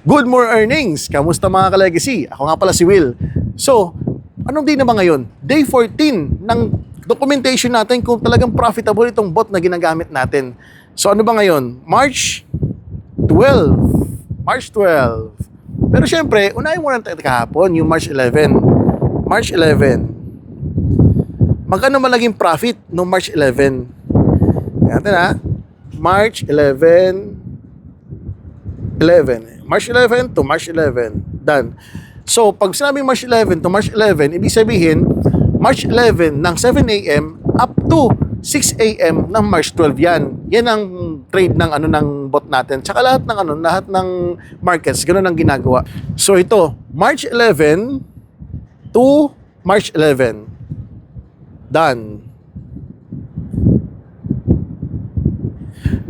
Good more earnings! Kamusta mga ka-legacy? Ako nga pala si Will. So, anong day na ba ngayon? Day 14 ng documentation natin kung talagang profitable itong bot na ginagamit natin. So ano ba ngayon? March 12. March 12. Pero syempre, unahin muna natin kahapon, yung March 11. March 11. Magkano man naging profit noong March 11? Tingnan natin ha. March 11. 11. March 11 to March 11. Done. So, pag sinabing March 11 to March 11, ibig sabihin, March 11 ng 7 a.m. up to 6 a.m. ng March 12 yan. Yan ang trade ng ano ng bot natin. Tsaka lahat ng ano, lahat ng markets, ganun ang ginagawa. So ito, March 11 to March 11. Done.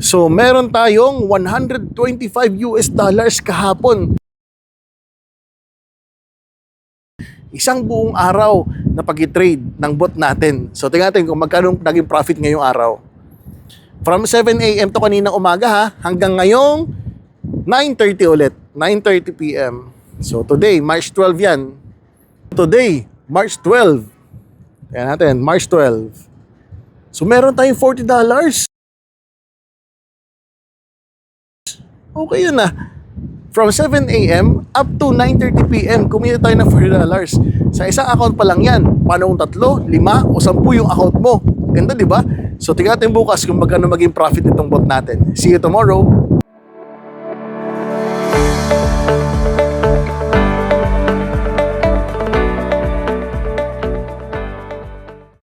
So meron tayong 125 US dollars kahapon. Isang buong araw na pag-trade ng bot natin. So tingnan natin kung magkano naging profit ngayong araw. From 7 a.m. to kanina umaga ha, hanggang ngayong 9.30 ulit. 9.30 p.m. So today, March 12 yan. Today, March 12. Tingnan natin, March 12. So meron tayong 40 Okay yun na. From 7 a.m. up to 9.30 p.m. kumita tayo ng $40. Sa isang account pa lang yan. Paano kung tatlo, lima, o sampu yung account mo? Ganda, di ba? So, tingnan natin bukas kung magkano maging profit itong bot natin. See you tomorrow.